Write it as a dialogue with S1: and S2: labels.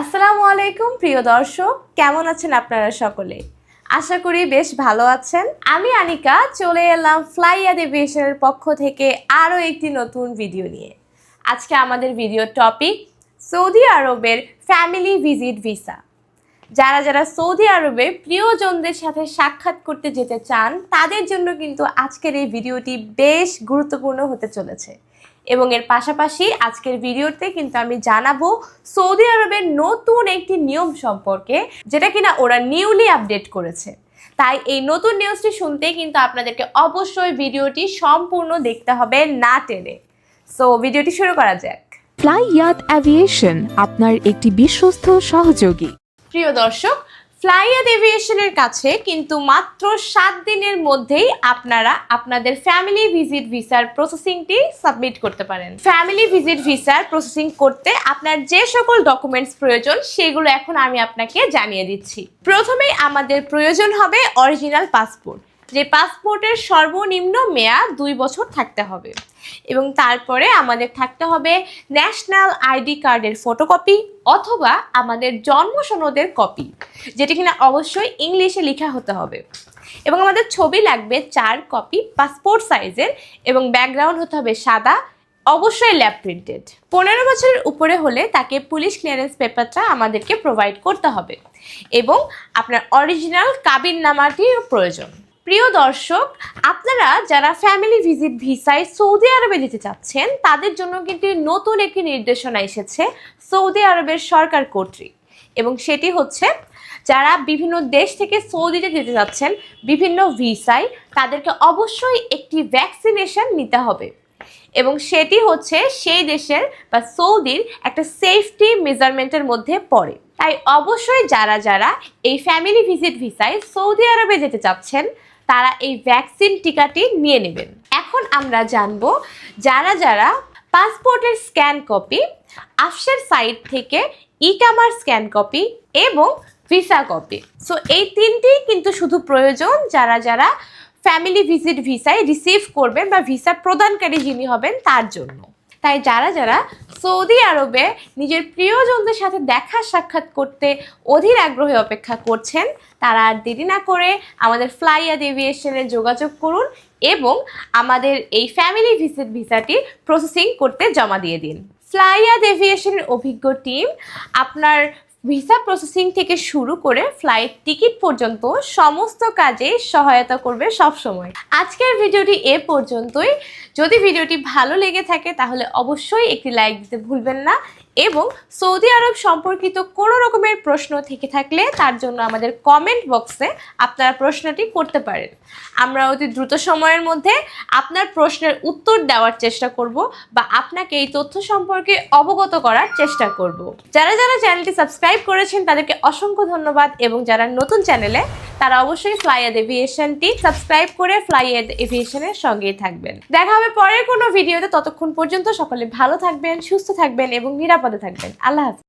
S1: আসসালামু আলাইকুম, প্রিয় দর্শক। কেমন আছেন আপনারা সকলে? আশা করি বেশ ভালো আছেন। আমি আনিকা, চলে এলাম ফ্লাইয়াদ এভিয়েশনের পক্ষ থেকে আরও একটি নতুন ভিডিও নিয়ে। আজকে আমাদের ভিডিও টপিক সৌদি আরবের ফ্যামিলি ভিজিট ভিসা যারা যারা সৌদি আরবে প্রিয়জনদের সাথে সাক্ষাৎ করতে যেতে চান, তাদের জন্য কিন্তু আজকের এই ভিডিওটি বেশ গুরুত্বপূর্ণ হতে চলেছে। এবং এর পাশাপাশি আজকের ভিডিওতে কিন্তু আমি জানাব সৌদি আরবের নতুন একটি নিয়ম সম্পর্কে যেটা কিনা ওরা নিউলি আপডেট করেছে। তাই এই নতুন নিউজটি শুনতে কিন্তু আপনাদেরকে অবশ্যই ভিডিওটি সম্পূর্ণ দেখতে হবে না টেনে। সো ভিডিওটি শুরু করা যাক।
S2: ফ্লাই ইয়াত অ্যাভিয়েশন আপনার একটি বিশ্বস্ত সহযোগী।
S1: প্রিয় দর্শক ফ্লাইয়াদ এভিয়েশনের কাছে কিন্তু মাত্র সাত দিনের মধ্যেই আপনারা আপনাদের ফ্যামিলি ভিজিট ভিসার প্রসেসিংটি সাবমিট করতে পারেন। ফ্যামিলি ভিজিট ভিসার প্রসেসিং করতে আপনার যে সকল ডকুমেন্টস প্রয়োজন, সেগুলো এখন আমি আপনাকে জানিয়ে দিচ্ছি। প্রথমেই আমাদের প্রয়োজন হবে অরিজিনাল পাসপোর্ট যে পাসপোর্টের সর্বনিম্ন মেয়াদ দুই বছর থাকতে হবে। এবং তারপরে আমাদের থাকতে হবে ন্যাশনাল আইডি কার্ডের ফটোকপি অথবা আমাদের জন্ম সনদের কপি যেটি কিনা অবশ্যই ইংলিশে লেখা হতে হবে। এবং আমাদের ছবি লাগবে চার কপি পাসপোর্ট সাইজের এবং ব্যাকগ্রাউন্ড হতে হবে সাদা, অবশ্যই ল্যাব প্রিন্টেড পনেরো বছরের উপরে হলে তাকে পুলিশ ক্লিয়ারেন্স পেপারটা আমাদেরকে প্রোভাইড করতে হবে। এবং আপনার অরিজিনাল কাবিন নামাটিও প্রয়োজন। প্রিয় দর্শক, আপনারা যারা ফ্যামিলি ভিজিট ভিসায় সৌদি আরবে যেতে চাচ্ছেন, তাদের জন্য কিন্তু নতুন একটি নির্দেশনা এসেছে সৌদি আরবের সরকার কর্তৃক। এবং সেটি হচ্ছে, যারা বিভিন্ন দেশ থেকে সৌদিতে যেতে যাচ্ছেন বিভিন্ন ভিসায় তাদেরকে অবশ্যই একটি ভ্যাকসিনেশন নিতে হবে। এবং সেটি হচ্ছে সেই দেশের বা সৌদির একটা সেফটি মেজারমেন্টের মধ্যে পড়ে। তাই অবশ্যই যারা যারা এই ফ্যামিলি ভিজিট ভিসায় সৌদি আরবে যেতে চাচ্ছেন তারা এই ভ্যাকসিন টিকাটি নিয়ে নেবেন। এখন আমরা জানব যারা যারা পাসপোর্টের স্ক্যান কপি আফসের সাইট থেকে ই কামার স্ক্যান কপি এবং ভিসা কপি সো এই তিনটি কিন্তু শুধু প্রয়োজন যারা যারা ফ্যামিলি ভিজিট ভিসায় রিসিভ করবেন বা ভিসা প্রদানকারী যিনি হবেন তার জন্য। তাই যারা যারা সৌদি আরবে নিজের প্রিয়জনদের সাথে দেখা সাক্ষাৎ করতে অধীর আগ্রহে অপেক্ষা করছেন। তারা আর দেরি না করে আমাদের ফ্লাইয়া এভিয়েশনে যোগাযোগ করুন এবং আমাদের এই ফ্যামিলি ভিজিট ভিসাটি প্রসেসিং করতে জমা দিয়ে দিন। ফ্লাইয়া এভিয়েশনের অভিজ্ঞ টিম, আপনার ভিসা প্রসেসিং থেকে শুরু করে ফ্লাইট টিকিট পর্যন্ত সমস্ত কাজে সহায়তা করবে সব সময় আজকের ভিডিওটি এ পর্যন্তই। যদি ভিডিওটি ভালো লেগে থাকে তাহলে অবশ্যই একটি লাইক দিতে ভুলবেন না এবং সৌদি আরব সম্পর্কিত কোনো রকমের প্রশ্ন থেকে থাকলে তার জন্য আমাদের কমেন্ট বক্সে আপনারা প্রশ্নটি করতে পারেন। আমরা অতি দ্রুত সময়ের মধ্যে আপনার প্রশ্নের উত্তর দেওয়ার চেষ্টা করব বা আপনাকে এই তথ্য সম্পর্কে অবগত করার চেষ্টা করব। যারা যারা চ্যানেলটি সাবস্ক্রাইব করেছেন তাদেরকে অসংখ্য ধন্যবাদ এবং যারা নতুন চ্যানেলে, তারা অবশ্যই ফ্লাইয়াদ এভিয়েশনটি সাবস্ক্রাইব করে ফ্লাইয়াদ এভিয়েশনের সঙ্গেই থাকবেন। দেখা হবে পরের কোনো ভিডিওতে, ততক্ষণ পর্যন্ত সকলে ভালো থাকবেন, সুস্থ থাকবেন এবং নিরাপদে থাকবেন। আল্লাহ হাফিজ।